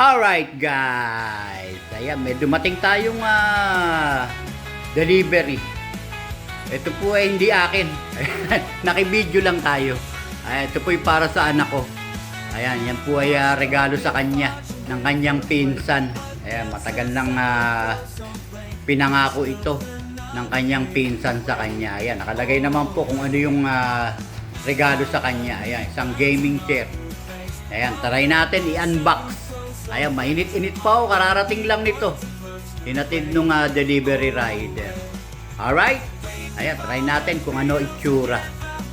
Alright guys, ayan, may dumating tayong ah, delivery. Ito po ay hindi akin. Nakibideo lang tayo. Ay, ito po ay para sa anak ko. Ayan, yan po ay ah, regalo sa kanya ng kanyang pinsan. Ayan, matagal nang ah, pinangako ito ng kanyang pinsan sa kanya. Ayan, nakalagay naman po kung ano yung ah, regalo sa kanya. Ayan, isang gaming chair. Ayan, try natin i-unbox. Ayan, mainit-init pa oh, kararating lang nito. Hinatid nung ah, delivery rider. Alright? Ayan, try natin kung ano itsura.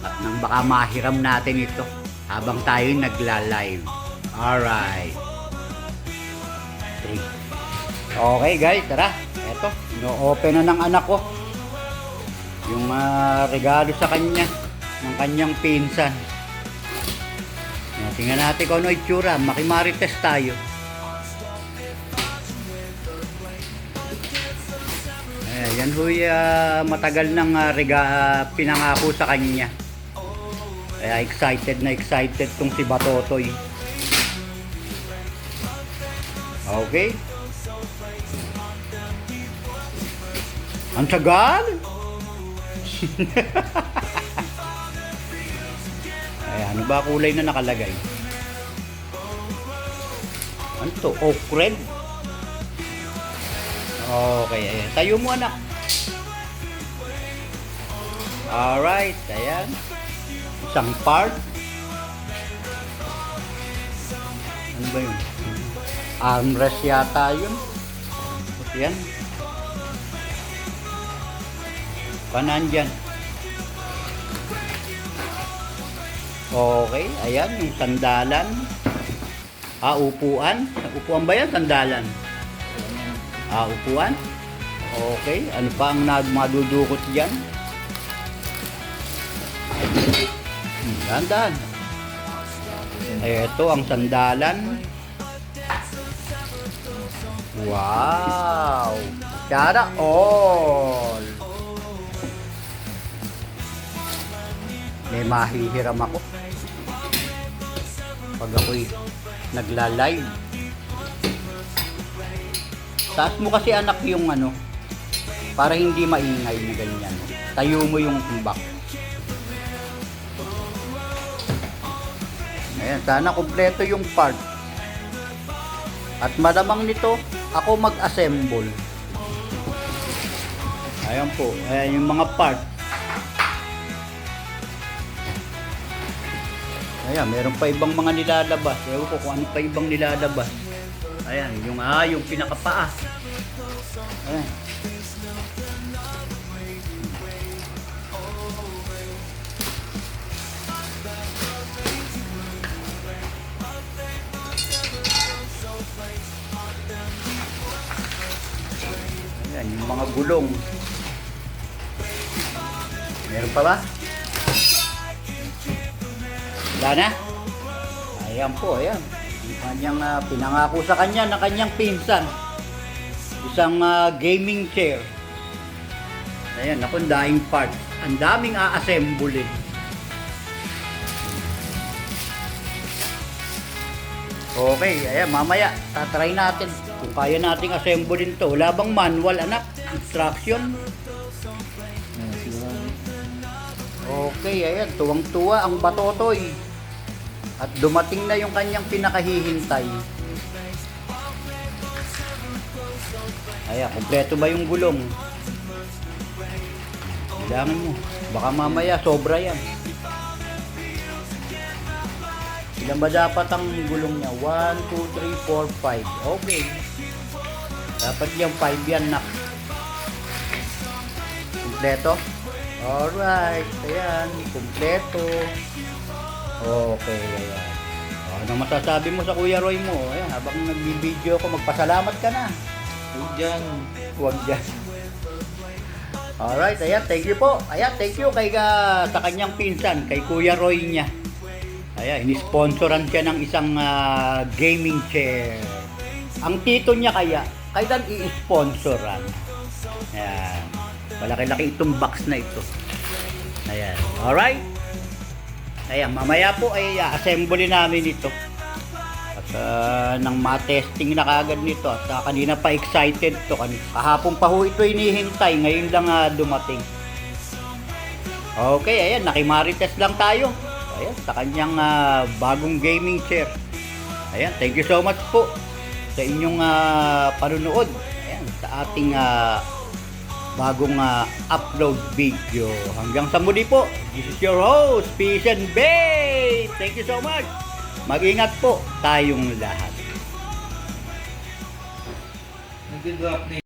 At nang baka mahiram natin ito habang tayo nagla-live. Alright. Three. Okay guys, tara. Eto, no-open na ng anak ko. Yung ah, regalo sa kanya ng kanyang pinsan. Tingnan natin kung ano itsura. Makimarites tayo. Yan huy ah, matagal nang ah, rega, ah, pinangako sa kanya. Kaya excited na excited tong si Batotoy. Okay. Ang tagal! Ay, ano ba kulay na nakalagay? Ano to? Oak red? Okay, ayan. Tayo mo anak. Alright, ayan. Isang part. Ano ba yun? Armrest yata yun. Yan. Panan dyan. Okay, ayan, yung sandalan. Ah, upuan. Upuan ba yan? Sandalan. Ah, upuan? Okay. Ano pa ang madudukot dyan? Dahan-dahan. Ito ang sandalan. Wow! Sana all! May mahihiram ako. Pag ako'y nagla-live. Taas mo kasi anak yung ano, para hindi maingay na ganyan. Tayo mo yung back. Ayan, sana kompleto yung part. At malamang nito, ako mag-assemble. Ayan po, ayan yung mga part. Ayan, meron pa ibang mga nilalabas. Ewan ko kung ano pa ibang nilalabas. Ayan, yung ah, yung pinakapaa. Ayan. Ayan, yung mga gulong. Meron pa ba? Wala na? Ayan po, ayan. Kanyang ah, pinangako sa kanya ng kanyang pinsan. Isang ah, gaming chair. Ayan, ako daing part. Ang daming a-assemble eh. Okay, ayan, mamaya, tatry natin kung kaya nating assemblein to. Wala bang manual, anak? Instruction? Okay, ayan, tuwang-tuwa ang batotoy. At dumating na yung kanyang pinakahihintay. Ayan, kompleto ba yung gulong? Kailangan mo. Baka mamaya, sobra yan. Ilan ba dapat ang gulong niya? 1, 2, 3, 4, 5. Okay. Dapat yung 5 yan na. Kompleto? Alright. Ayan. Kompleto. Okay. Ayan. O, ano masasabi mo sa Kuya Roy mo? Ayan, habang nagbibideo ako, magpasalamat ka na. Huwag dyan. Huwag dyan. Alright, ayan, thank you po. Ayan, thank you kay ka, sa kanyang pinsan, kay Kuya Roy niya. Ayan, inisponsoran siya ng isang ah, gaming chair. Ang tito niya kaya, kailan i-sponsoran? Ayan. Malaki-laki itong box na ito. Ayan. Alright? Ayan, mamaya po ay uh, assembly namin ito. At uh, nang matesting na kagad nito. At ah, kanina pa excited to. Kahapon pa ho ito inihintay ngayon lang ah, dumating. Okay ayan. Nakimarites lang tayo. Ayan sa kanyang ah, bagong gaming chair. Ayan thank you so much po sa inyong ah, panunood ayan sa ating ah, bagong ah, upload video. Hanggang sa muli po this is your host Peace and Bay! Thank you so much! Mag-ingat po tayong lahat. Na